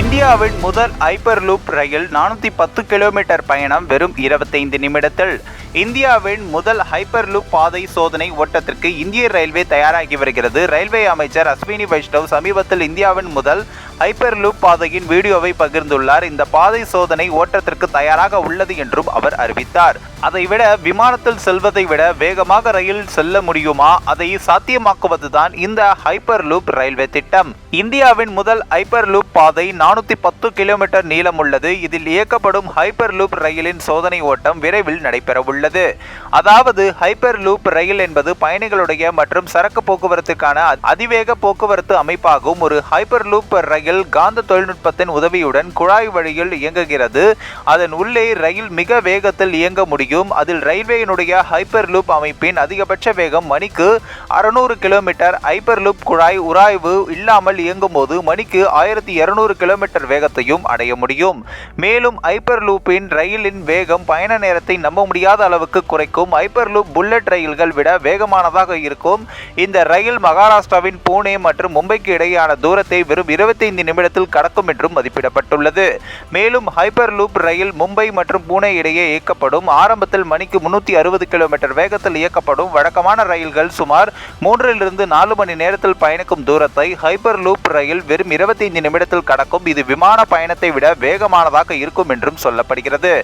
இந்தியாவின் முதல் hyper loop ரயில் நானூற்றி பத்து கிலோமீட்டர் பயணம் வெறும் இருபத்தைந்து நிமிடத்தில். இந்தியாவின் முதல் ஹைப்பர் லூப் பாதை சோதனை ஓட்டத்திற்கு இந்திய ரயில்வே தயாராகி வருகிறது. ரயில்வே அமைச்சர் அஸ்வினி வைஷ்ணவ் சமீபத்தில் இந்தியாவின் முதல் ஹைப்பர் லூப் பாதையின் வீடியோவை பகிர்ந்துள்ளார். இந்த பாதை சோதனை ஓட்டத்திற்கு தயாராக உள்ளது என்றும் அவர் அறிவித்தார். அதைவிட விமானத்தில் செல்வதை விட வேகமாக ரயில் செல்ல முடியுமா? அதை சாத்தியமாக்குவதுதான் இந்த ஹைப்பர் லூப் ரயில்வே திட்டம். இந்தியாவின் முதல் ஹைப்பர் லூப் பாதை நானூத்தி பத்து கிலோமீட்டர் நீளம் உள்ளது. இதில் இயக்கப்படும் ஹைப்பர் லூப் ரயிலின் சோதனை ஓட்டம் விரைவில் நடைபெற உள்ளது அதாவது ஹைப்பர் லூப் ரயில் என்பது பயணிகளுடைய மற்றும் சரக்கு போக்குவரத்துக்கான அதிவேக போக்குவரத்து அமைப்பாகும். ஒரு ஹைப்பர் லூப் ரயில் காந்த தொழில்நுட்பத்தின் உதவியுடன் குழாய் வழியில் இயங்குகிறது. அதன் உள்ளே ரயில் மிக வேகத்தில் இயங்க முடியும். அதில் ரயில்வேயினுடைய ஹைப்பர் லூப் அமைப்பின் அதிகபட்ச வேகம் மணிக்கு அறுநூறு கிலோமீட்டர். ஹைப்பர் லூப் குழாய் உராய்வு இல்லாமல் இயங்கும் போது மணிக்கு ஆயிரத்தி இருநூறு கிலோமீட்டர் வேகத்தையும் அடைய முடியும். மேலும் ஹைப்பர் லூப்பின் ரயிலின் வேகம் பயண நேரத்தை நம்ப முடியாத அளவுக்கு குறைக்கும். ஹைப்பர் லூப் புல்லட் ரயில்கள் விட வேகமானதாக இருக்கும். இந்த ரயில் மகாராஷ்டிராவின் பூனே மற்றும் மும்பைக்கு இடையேயான தூரத்தை வெறும் இருபத்தி இருபத்தைந்து நிமிடத்தில் கடக்கும் என்றும் மதிப்பிடப்பட்டுள்ளது. மேலும் ஹைப்பர் லூப் ரயில் மும்பை மற்றும் பூனே இடையே இயக்கப்படும். ஆரம்பத்தில் மணிக்கு முன்னூற்றி அறுபது கிலோமீட்டர் வேகத்தில் இயக்கப்படும். வழக்கமான ரயில்கள் சுமார் மூன்றிலிருந்து நாலு மணி நேரத்தில் பயணிக்கும் தூரத்தை ஹைப்பர் லூப் ரயில் வெறும் இருபத்தைந்து நிமிடத்தில் கடக்கும். இது விமான பயணத்தை விட வேகமானதாக இருக்கும் என்றும் சொல்லப்படுகிறது.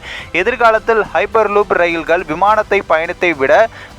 எதிர்காலத்தில் ஹைப்பர் லூப் ரயில்கள் விமானத்தை பயணத்தை விட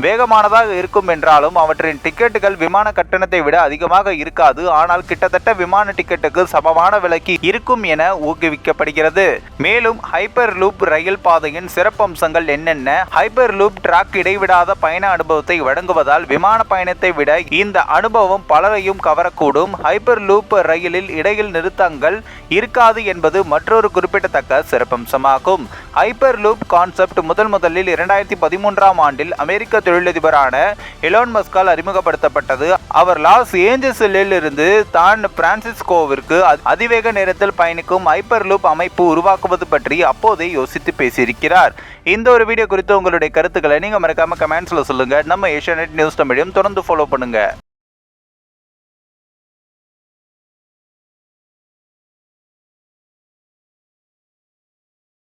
வேகமானதாக இருக்கும் என்றாலும் அவற்றின் டிக்கெட்டுகள் விமான கட்டணத்தை விட அதிகமாக இருக்காது. ஆனால் கிட்டத்தட்ட விமான டிக்கெட்டுக்கு சமமான விலைக்கு இருக்கும் என ஊக்குவிக்கப்படுகிறது. மேலும் ஹைப்பர் லூப் ரயில் பாதையின் சிறப்பம்சங்கள் என்னென்ன? ஹைப்பர் லூப் டிராக் இடைவிடாத பயண அனுபவத்தை வழங்குவதால் விமான பயணத்தை விட இந்த அனுபவம் பலரையும் கவரக்கூடும். ஹைப்பர் லூப் ரயிலில் இடையில் நிறுத்தங்கள் இருக்காது என்பது மற்றொரு குறிப்பிடத்தக்க சிறப்பம்சமாகும். ஹைப்பர் லூப் கான்செப்ட் முதல் முதலில் இரண்டாயிரத்தி பதிமூன்றாம் ஆண்டில் அமெரிக்க தொழிலதிபரான எலோன் மஸ்கால் அறிமுகப்படுத்தப்பட்டது. அவர் லாஸ் ஏஞ்சல்ஸில் இருந்து தான் பிரான்சிஸ்கோவிற்கு அ- அதிவேக நேரத்தில் பயணிக்கும் ஹைப்பர் லூப் அமைப்பு உருவாக்குவது பற்றி அப்போதே யோசித்து பேசியிருக்கிறார். இந்த ஒரு வீடியோ குறித்து உங்களுடைய கருத்துக்களை நீங்க மறக்காம கமெண்ட்ஸ்ல சொல்லுங்க. நம்ம ஏஷியா நியூஸ் தமிழையும் தொடர்ந்து ஃபாலோ பண்ணுங்க.